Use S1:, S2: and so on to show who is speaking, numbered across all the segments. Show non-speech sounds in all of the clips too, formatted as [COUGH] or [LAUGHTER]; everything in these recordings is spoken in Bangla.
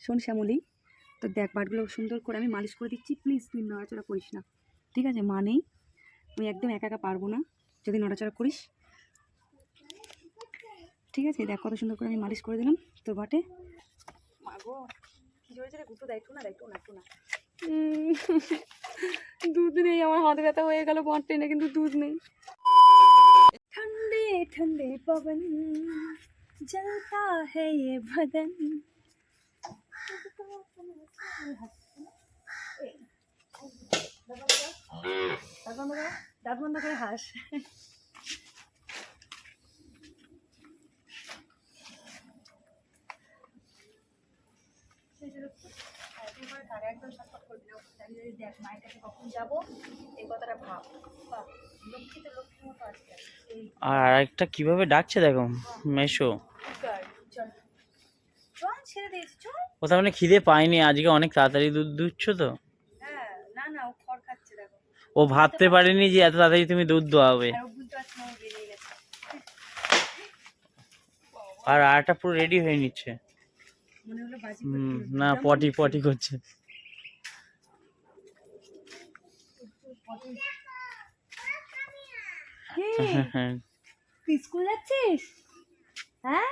S1: শোন শ্যামলি তো দেখ বাটগুলো সুন্দর করে আমি মালিশ করে দিচ্ছি প্লিজ তুই নড়াচড়া করিস না ঠিক আছে মা নেই আমি একদম একা একা পারবো না যদি নড়াচড়া করিস ঠিক আছে দেখ কত সুন্দর করে আমি মালিশ করে দিলাম তোর বাটে মাগো কি জোরে জোরে গুঁতো দেয় একটু না দেয় একটু না একটু না দুধ নেই আমার হাত ব্যথা হয়ে গেল বাঁট টেনে কিন্তু দুধ নেই ठंडे ठंडे पवन जलता है ये बदन দাঁত বন্ধ করে দাঁত বন্ধ করে হাস কখন এই কথাটা ভাব
S2: আর আরেকটা কীভাবে ডাকছে দেখো, মেশো
S1: চল চল চল ছেড়ে দিয়েছি চল
S2: ও তার মানে খিদে পায়নি আজকে অনেক তাড়াতাড়ি দুধ দুচ্ছ তো?
S1: হ্যাঁ ও
S2: ভাবতে পারেনি যে এত তাড়াতাড়ি তুমি দুধ দোয়াবে।
S1: আর
S2: আরটা পুরো রেডি হয়ে নিচ্ছে। না পটি পটি। করছে। হ্যাঁ।
S1: তুই স্কুল যাচ্ছিস? হ্যাঁ?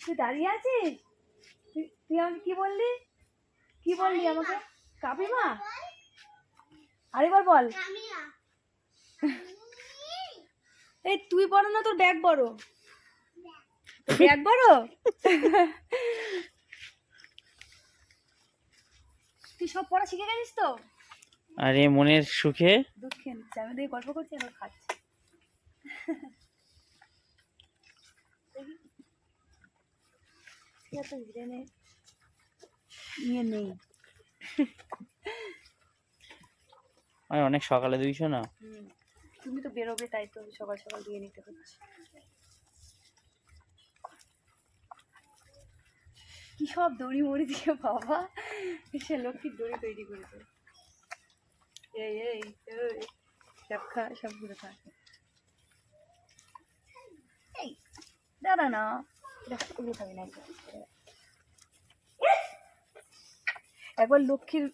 S1: তুই দাঁড়িয়ে আছিস? তুই আমাকে কি বললি? কি বললি আমাকে? কাবিমা আরেকবার বল। [LAUGHS] এই তুই বড় না তোর ব্যাগ বড়? ব্যাগ বড়? [LAUGHS] তুই সব পড়া শিখে গেছিস তো?
S2: আর মনের সুখে?
S1: দুঃখে নিচ্ছে। আমি দেখি গল্প করছি আর ও খাচ্ছে ঠিক আছে হিরে নিয়ে নেই
S2: আর অনেক সকালে দুইছো না?
S1: তুমি তো বেরোবে, তাই তো সকাল সকাল দিয়ে নিতে হচ্ছে। কি সব দড়ি মড়ি দিয়ে বাবা? সে লক্ষ্মীর দড়ি তৈরি করেছে এই এই সব খা সবগুলো খা। এই, দাঁড়া না। ওগুলো খাবি না একবার। লক্ষ্মীর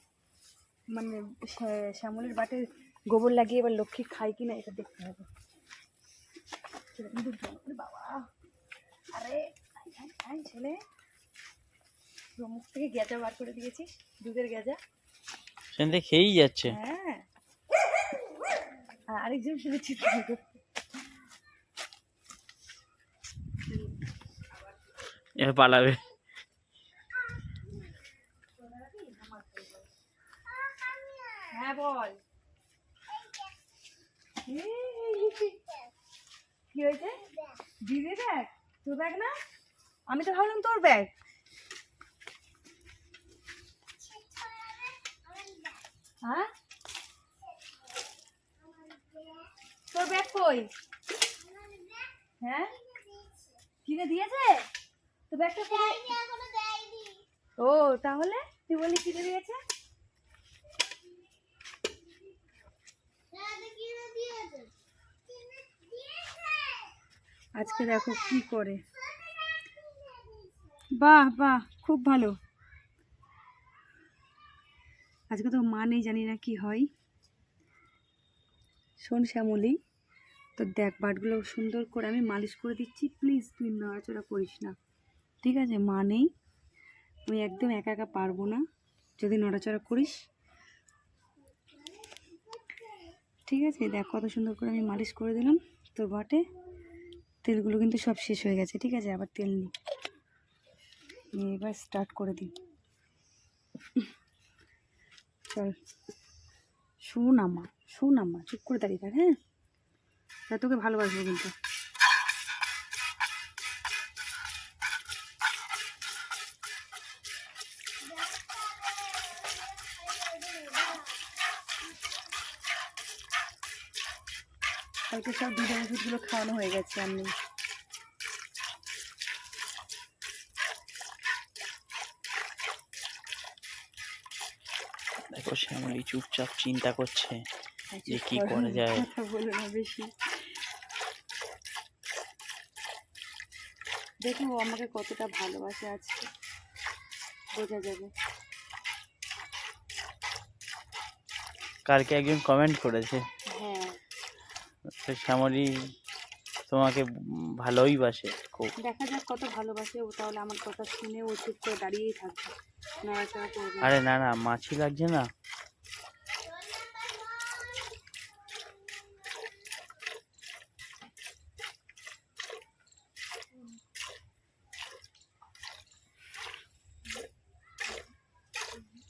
S1: মানে শ্যা- শ্যামলের বাটে গোবর লাগিয়ে এবার লক্ষ্মী খায় কিনা এটা দেখতে হবে। বাবা আরে ছেলে। মুখ থেকে গেজা বার করে দিয়েছিস দুধের গেজা
S2: সেখান থেকে খেয়েই যাচ্ছে।
S1: হ্যাঁ। আর আরেকজন শুনেছি।
S2: এবার পালাবে।
S1: হ্যাঁ বল। কি হয়েছে? দিদি ব্যাগ তোর ব্যাগ না? আমি তো ভাবলাম তোর ব্যাগ। হ্যাঁ? তোর ব্যাগ কই? হ্যাঁ? কিনে দিয়েছে? তো ব্যাগটা ও, তাহলে তুই বলি কিনে দিয়েছে? আজকে দেখো কি করে। বাহ বাহ, খুব ভালো। আজকে তো মা নেই, জানি না কি হয়। শোন শ্যামলি তো দেখ বাটগুলো সুন্দর করে আমি মালিশ করে দিচ্ছি। প্লিজ, তুই নড়াচড়া করিস না। ঠিক আছে, মা নেই। আমি একদম একা একা পারব না। যদি নড়াচড়া করিস। ঠিক আছে, দেখ কত সুন্দর করে আমি মালিশ করে দিলাম তোর বাটে। তেলগুলো কিন্তু সব শেষ হয়ে গেছে, ঠিক আছে? আবার তেল নিই। এবার স্টার্ট করে দিই। চল। শুন আমা শুন আমা চুপ করে দাঁড়িয়ে থাক হ্যাঁ? তোকে ভালোবাসবো কিন্তু। সব দুধের ওষুধগুলো খাওয়ানো হয়ে গেছে আমি
S2: দেখো শ্যামলি চুপচাপ চিন্তা করছে যে
S1: চুপ
S2: কি
S1: করো,
S2: যায়।
S1: বলো না বেশি। দেখো ও আমাকে কতটা ভালোবাসে আজকে। বোঝা যাবে।
S2: কালকে একজন কমেন্ট করেছে। তো শ্যামলী তোমাকে উম ভালোই বাসে খুব
S1: দেখা যাক কত ভালোবাসে ও তাহলে আমার কথা শুনে ও চুপ করে দাঁড়িয়েই থাকবে নড়াচড়া করবে না।
S2: আরে না না মাছি লাগছে না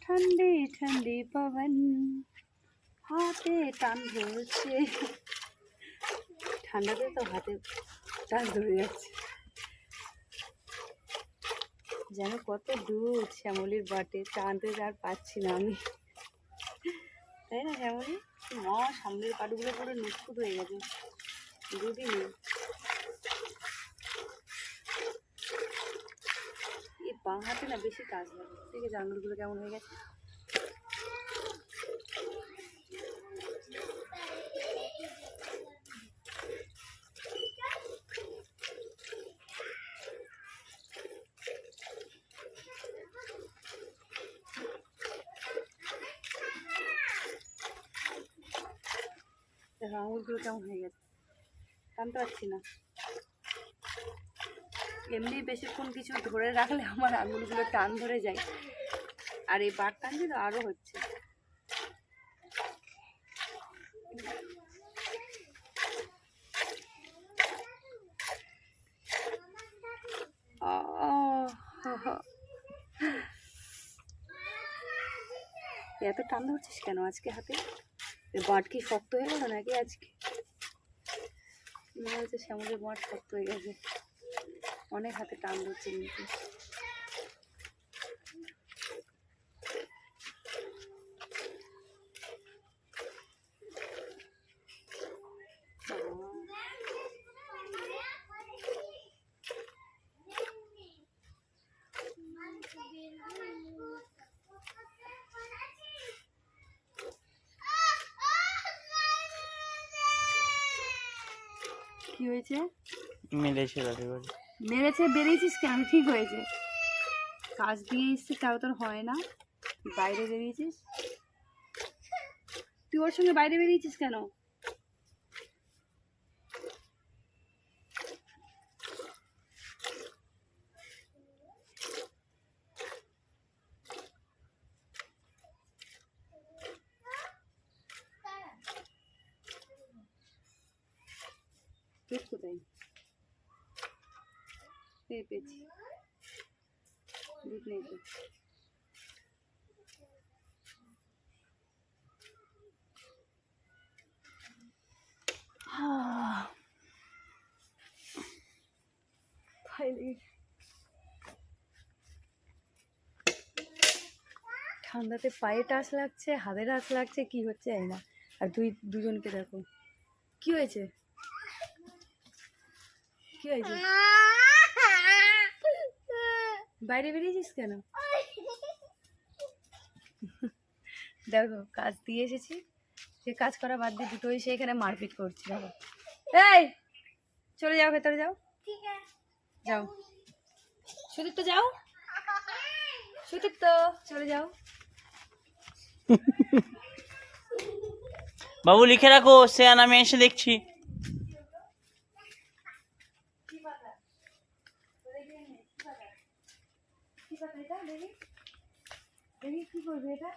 S1: ठंडी ठंडी पवन হাতে টান ধরছে ঠান্ডাতে তো হাতে টান ধরে যাচ্ছে। যেন কত দূর শ্যামলির বাটে, টানতে আর পাচ্ছি না আমি। তাই না শ্যামলি? মা, সামনের পাটগুলো পুরো নিখুঁত হয়ে গেছে। দুদিনে। এই বাঁ হাতে না বেশি কাজ লাগে আছে আঙুলগুলো কেমন হয়ে গেছে? দেখো আঙুলগুলো কেমন হয়ে গেছে। টানতে পারছি না। এমনি বেশিক্ষণ কিছু ধরে রাখলে আমার আঙুলগুলো টান ধরে যায়। আর এই বার টান দিলে আরও হচ্ছে। এত টান ধরছিস কেন আজকে হাতে? বাট কি শক্ত হয়ে গেল নাকি আজকে? মনে হচ্ছে শ্যামলের বাট শক্ত হয়ে গেছে। অনেক হাতে টান ধরছে কিন্তু হয়েছে?
S2: মেরেছে
S1: মেরেছে বেরিয়েছিস কেন? ঠিক হয়েছে। কাজ দিয়ে এসছিস তাও তোর হয় না। বাইরে বেরিয়েছিস? তুই ওর সঙ্গে বাইরে বেরিয়েছিস কেন? কোথায় দুধ নেই তো। ঠান্ডাতে পায়ে টাচ লাগছে, হাতে টাচ লাগছে, কি হচ্ছে না। আর দুই, দুজনকে দেখো। কি হয়েছে? কি হয়েছে? বাইরে বেরিয়েছিস কেন? দেখো, কাজ দিয়ে এসেছি। সে কাজ করা বাদ দিয়ে দুটো এসে এখানে মারপিট করছি, দেখো। এই, চলে যাও, ভেতরে যাও। যাও। সুদীপ্ত যাও। সুদীপ্ত, চলে যাও।
S2: বাবু, লিখে রাখো, সে আমি এসে দেখছি।
S1: এটা দেখি। দেখি কি করবি এটা?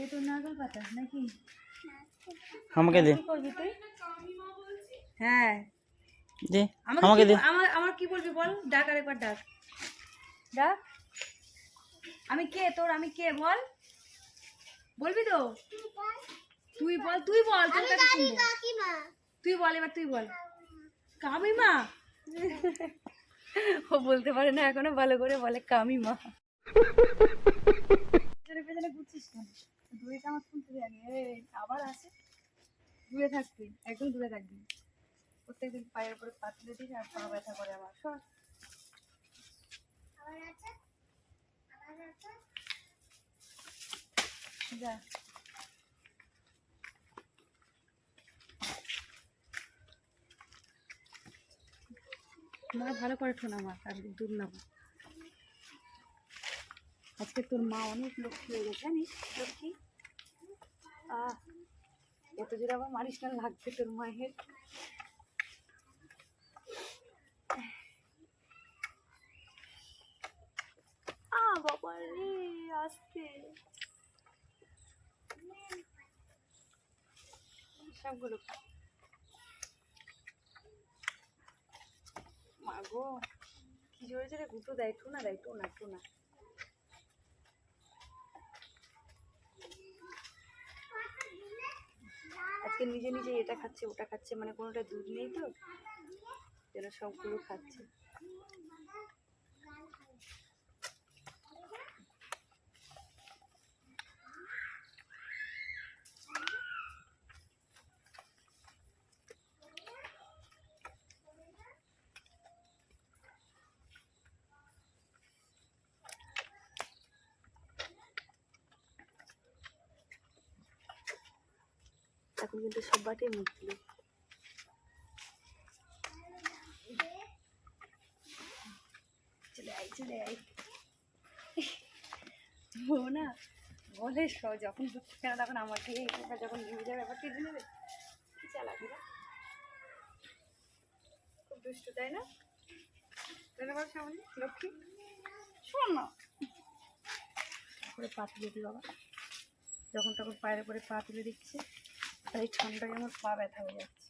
S1: এই তো নারকেল পাতা নাকি?
S2: আমাকে দে।
S1: করবি তুই? হ্যাঁ।
S2: দে
S1: আমাকে
S2: আমাকে দে।
S1: আমার আমার কি বলবি বল? ডাক আর একবার ডাক। ডাক। আমি কে তোর? আমি কে? বল। বলবি তো? তুই বল তুই বল তোর কাছে তুই বল এবার তুই বল। কামিমা? ও বলতে পারে না, এখনও ভালো করে বলে কামিমা পেছনে পেছনে ঘুরছিস কেন? দূরেটা আমার শুনতে এই আবার আসে দূরে থাকবি, একদম দূরে থাকবি। প্রত্যেকদিন পায়ের উপরে পা তুলে দিস আর পা ব্যথা করে আমার সর। যা। না ভালো করে ঠোনা আমার, আর দূর না। আজকে তোর মা অনেক লক্ষ্মী হয়ে গেছে, জানিস? লক্ষ্মী আহ, এত জোরে আবার মারিস না লাগছে তোর মায়ের। বাবা রে সবগুলো খা। মা গো কি জোরে জোরে গুঁতো দেয় টুনা দেয় টুনা টুনা আজকে নিজে নিজে এটা খাচ্ছে, ওটা খাচ্ছে মানে কোনোটা দুধ নেই তো, এরা সবগুলো খাচ্ছে এখন কিন্তু সব বাটেই মুখ দিল চলে আয় চলে আয়। ও না, বলে যখন বুঝতে কেন তখন আমাকে যখন যাবে ব্যাপারটা জেনে নেবে। কি চালাবি না খুব দুষ্টু, তাই না? বল সামনে, লক্ষ্মী। শোন না। করে পা তুলে দিই বাবা। যখন তখন পায়ের উপরে পা তুলে দিচ্ছে এই ঠান্ডায় আমার পা ব্যথা হয়ে যাচ্ছে।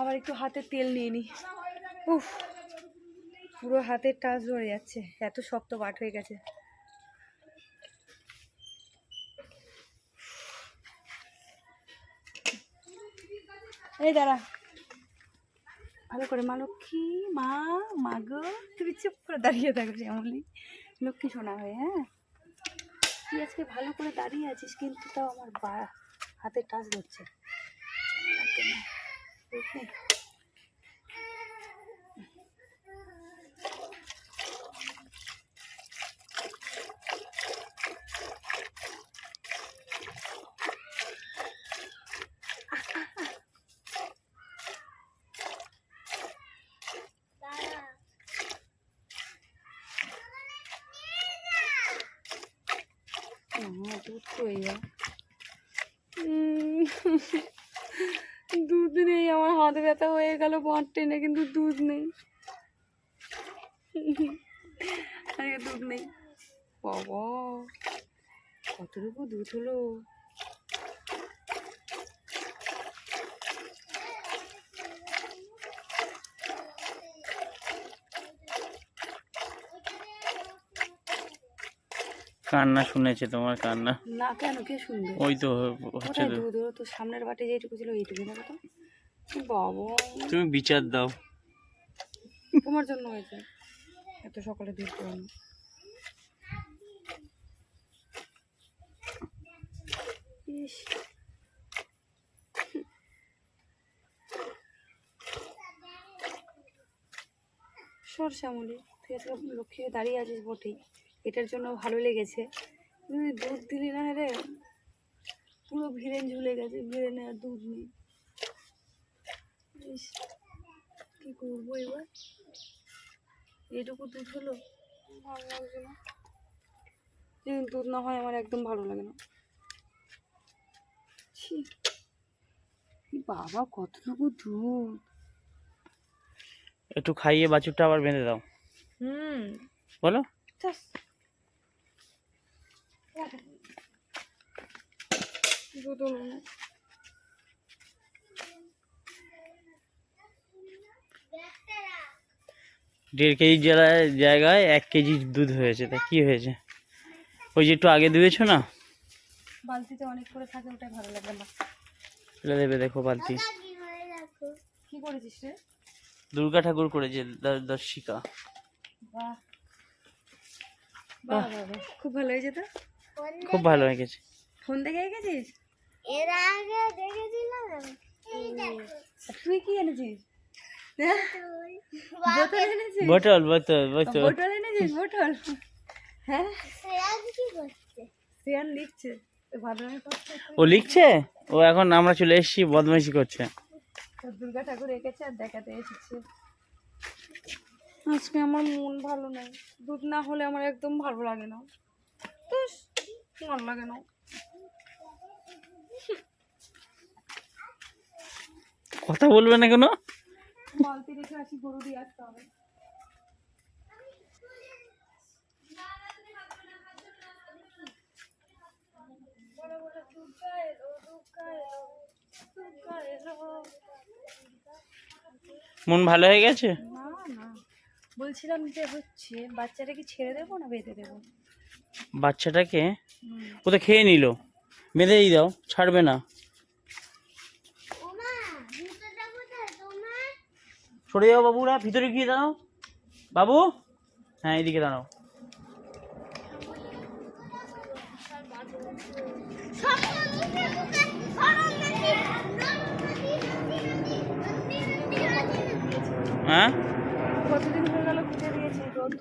S1: আবার একটু হাতে তেল নিয়ে নি। উফ, পুরো হাতের টাচ ধরে যাচ্ছে। এত শক্ত বাট হয়ে গেছে। এই দাঁড়া। ভালো করে মা লক্ষ্মী, মা মা গো, তুমি চুপ করে দাঁড়িয়ে থাকো শ্যামলি। লক্ষ্মী শোনা হয়ে হ্যাঁ? তুই আজকে ভালো করে দাঁড়িয়ে আছিস, কিন্তু তাও আমার বা হাতে টাচ ধরছে। হ্যাঁ দুধ কই দুধ নেই, আমার হাত ব্যথা হয়ে গেল বাঁট টেনে কিন্তু দুধ নেই। আরে, দুধ নেই। বাবা, কতটুকু দুধ হলো?
S2: কান্না শুনেছে তোমার কান্না?
S1: না কেন? কে শুনবে?
S2: ওই তো হচ্ছে তো।
S1: হলো তো সামনের বাটে যেটুকু ছিল এইটুকু দেখো তো। বাবা।
S2: তুমি বিচার দাও।
S1: তোমার জন্য হয়েছে। এত সকালে পড়ানো ইস। সর শ্যামলি তুই আজকে লক্ষ্মী দাঁড়িয়ে আছিস বটেই। এটার জন্য ভালো লেগেছে। তুই দুধ দিলি না রে? পুরো ভিড়েন ঝুলে গেছে ভিড়েনে আর দুধ নেই। ইস কী করব এবার? এটুকু দুধ হলো? ভালো লাগছে না। যেদিন দুধ না হয় আমার একদম ভালো লাগে না। ছি বাবা কতটুকু দুধ?
S2: একটু খাইয়ে বাছুরটা আবার বেঁধে দাও।
S1: হুম।
S2: বলো। দেড় কেজি জায়গায় এক কেজি দুধ হয়েছে তা কি হয়েছে? ওই যে একটু আগে দুয়েছো না?
S1: বালতিতে অনেক করে থাকে ওটাই ভালো লাগে না।
S2: ফেলে দেবে দেখো বালতি।
S1: কি করেছিস রে?
S2: দুর্গা ঠাকুর করেছে দর্শিকা।
S1: বাহ বাহ। খুব ভালো হয়েছে তো?
S2: খুব ভালো হয়ে গেছে
S1: ফোন দেখে গেছিস
S3: এর আগে দেখেছিলাম।
S1: তুই কি এনেছিস? বোতল। এনেছিস?
S2: বোতল বোতল বোতল।
S1: বোতল এনেছিস? বোতল? হ্যাঁ?
S3: সে আজ কি করছে?
S1: সিয়ান লিখছে।
S2: ও লিখছে? ও এখন আমরা চলে এসেছি বদমাইশি করছে।
S1: দুর্গা ঠাকুর এঁকেছে আর দেখাতে এসেছে। আজকে আমার মন ভালো নেই। দুধ না হলে আমার একদম ভালো লাগে না। ইস, ভালো লাগে না।
S2: কথা বলবে না কেন?
S1: বালতি রেখে আসি গরু দিয়ে আসতে হবে।
S2: মন ভালো হয়ে গেছে?
S1: না না। বলছিলাম যে হচ্ছে বাচ্চাটা কি ছেড়ে দেবো না বেঁধে দেবো?
S2: বাচ্চাটাকে। ও তো খেয়ে নিল। বেঁধেই দাও ছাড়বে না। সরে যাও বাবুরা ভিতরে গিয়ে দাঁড়াও। বাবু? হ্যাঁ এদিকে দাঁড়াও। হ্যাঁ?
S1: কতদিন হয়ে গেল খুঁজে দিয়েছি রোদ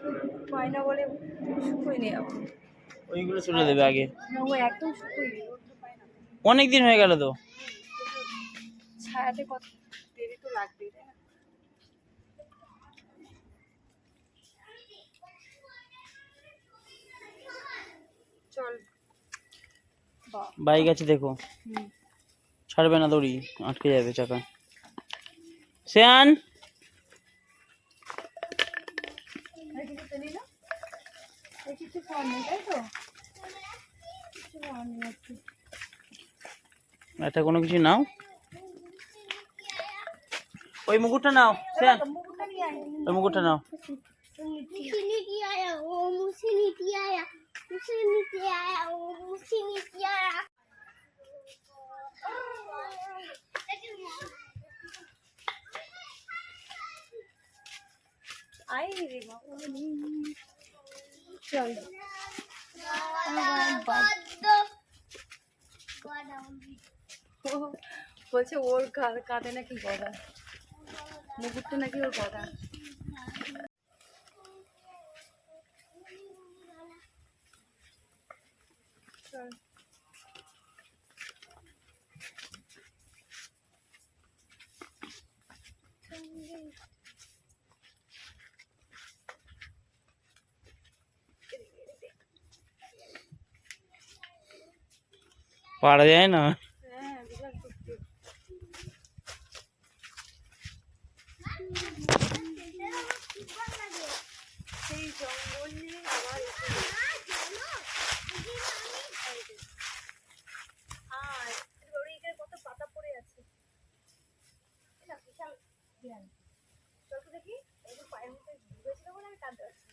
S1: পায় না বলে শুকোয়নি এখন।
S2: ওইগুলো দেবে আগে।
S1: না ও একদম শুকোয়নি রোদ পায় না।
S2: অনেক দিন হয়ে গেল তো।
S1: ছায়াতে কত দেরি তো না? চল।
S2: বাইক আছে দেখো। ছাড়বে না দড়ি আটকে যাবে চাকা। শ্যান
S1: আর কিছু তো নিল এই কিছু খাওয়ার নেই তাই তো কিছু খাওয়ার নেই আজকে।
S2: এটা কোনো কিছু নাও ওই মুকুটটা নাও শ্যান
S1: মুকুটটা নিয়ে আয়।
S2: ওই মুকুটটা নাও
S3: मुझे नीति
S1: চল। বলছে ওর কাঁধে নাকি গদা। মুকুরটা নাকি ওর গদা। চল
S2: পারা যায় না
S1: হ্যাঁ বিশাল শক্তি সেই জঙ্গল নিয়ে আবার এসে আর ওর এখানে কত পাতা পড়ে আছে এটা বিশাল বিড়াল চল তো দেখি এই যে পায়ের মধ্যে ঢুকেছিল বলে আমি টানতে যায় না।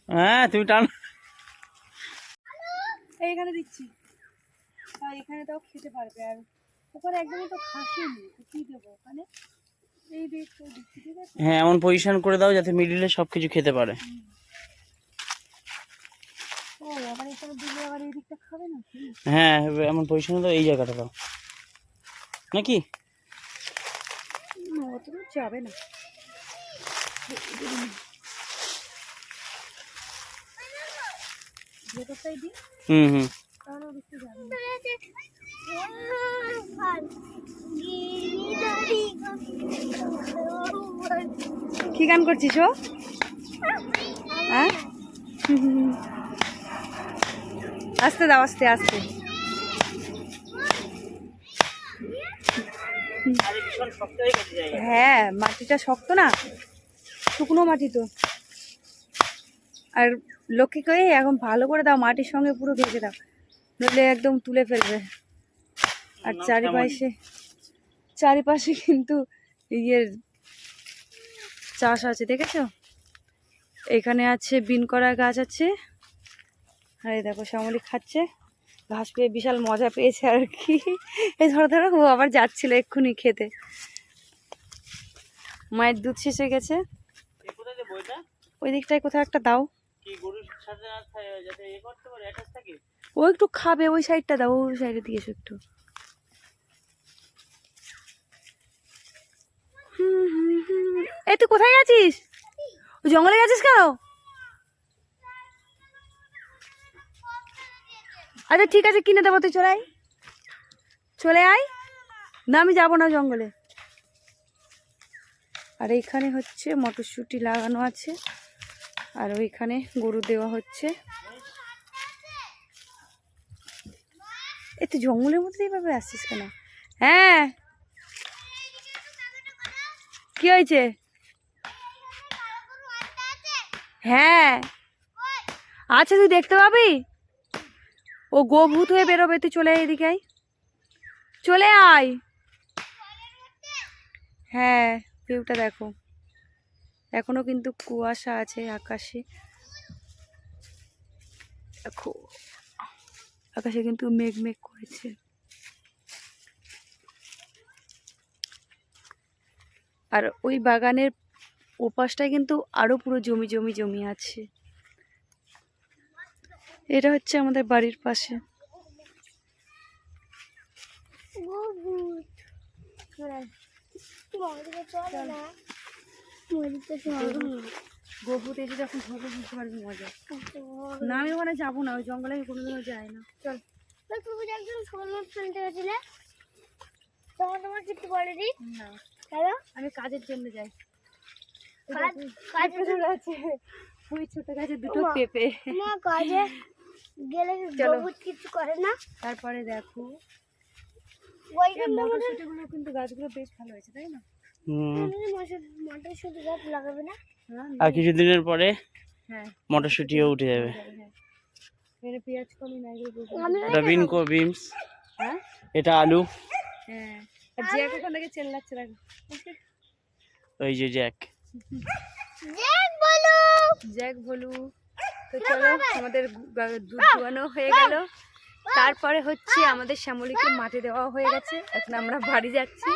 S2: হ্যাঁ তুমি টান
S1: এই এখানে দিচ্ছি তা এখানে তাও খেতে পারবে আর ওখানে একদমই তো খাসিনি তো কি দেবো? ওখানে এই দিক
S2: হ্যাঁ এমন পজিশন করে দাও যাতে মিডিলে সব কিছু খেতে পারে।
S1: ও আবার এখানে দিলে আবার এই দিকটা খাবে না
S2: হ্যাঁ এমন পজিশনে দাও এই জায়গাটা দাও। নাকি?
S1: যাবে না।
S2: হুম হুম।
S1: কি গান করছিস ও? হ্যাঁ? আস্তে দাও, আস্তে আস্তে। হ্যাঁ মাটিটা শক্ত না। শুকনো মাটি তো। আর লক্ষ্মী কয়ে এখন ভালো করে দাও, মাটির সঙ্গে পুরো ঘেঁচে দাও। নইলে একদম তুলে ফেলবে। আর চারিপাশে চারিপাশে কিন্তু ইয়ের চাষ আছে দেখেছ? এখানে আছে বিন করা গাছ আছে। আর এই দেখো শ্যামলি খাচ্ছে। ঘাস পেয়ে বিশাল মজা পেয়েছে আর কি। এই ধরো ধরো ও আবার যাচ্ছিল এক্ষুনি খেতে। মায়ের দুধ শেষ হয়ে গেছে ওই দিকটায় কোথাও একটা দাও।
S2: কি গরুর সাথে যাতে এ করতে পারে থাকে?
S1: ও একটু খাবে, ওই সাইডটা দাও, ওই সাইডে দিয়ে এসো একটু। এই, তুই কোথায় গেছিস? জঙ্গলে গেছিস কেন? আচ্ছা ঠিক আছে, কিনে দেবো, তুই চড়াই চলে আয়। না, আমি যাব না জঙ্গলে। আর এইখানে হচ্ছে মটরশুঁটি লাগানো আছে। আর ওইখানে গরু দেওয়া হচ্ছে। এ জঙ্গলের মধ্যে এইভাবে আসছিস কেন? হ্যাঁ। কি হয়েছে? হ্যাঁ। আচ্ছা তুই দেখতে পাবি? ও গো ভূত হয়ে বেরোবে, তুই চলে আয় এদিকে চলে আয়। হ্যাঁ ভিউটা দেখো। এখনও কিন্তু কুয়াশা আছে আকাশে। দেখো। আকাশে কিন্তু মেঘ মেঘ করেছে। আর ওই বাগানের ওপাশটায় কিন্তু আরও পুরো জমি জমি জমি আছে। এটা হচ্ছে আমাদের বাড়ির পাশে।
S3: চলে
S1: গোবুতে এসে যখন বুঝতে পারবি মজা। না আমি ওখানে যাব না ওই জঙ্গলে আমি কোনোদিনও যাই না। চল।
S3: তুমি যে একজন ফেলতে গেছিলে তখন তোমার কিছু বলেনি?
S1: না।
S3: কেন
S1: আমি কাজের জন্য যাই।
S3: কাজ কাজ
S1: আছে। ওই ছোট গাছের দুটো পেঁপে।
S3: মা কাজে গেলে
S1: চলো।
S3: কিছু করে না?
S1: তারপরে দেখো।
S3: ওই
S1: কিন্তু গাছগুলো বেশ ভালো হয়েছে তাই না?
S2: হুম।
S3: মটরশুটি গাছ লাগাবে না?
S2: আর কিছুদিনের পরে
S1: হ্যাঁ।
S2: মটরশুঁটিও উঠে যাবে।
S1: হ্যাঁ
S2: এটা বিন বিমস
S1: হ্যাঁ?
S2: এটা আলু।
S1: হ্যাঁ।
S2: ওই যে জ্যাক।
S1: জ্যাক বলু। তো চলো আমাদের দুধ দোয়ানো হয়ে গেল। তারপরে হচ্ছে আমাদের শ্যামলীকে মাঠে দেওয়া হয়ে গেছে। এখন আমরা বাড়ি যাচ্ছি।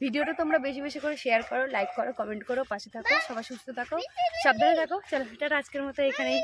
S1: ভিডিওটা তোমরা বেশি বেশি করে শেয়ার করো লাইক করো কমেন্ট করো, পাশে থাকো, সবাই সুস্থ থাকো, সাবধানে থাকো। চলো সেটা আজকের মতো এখানেই।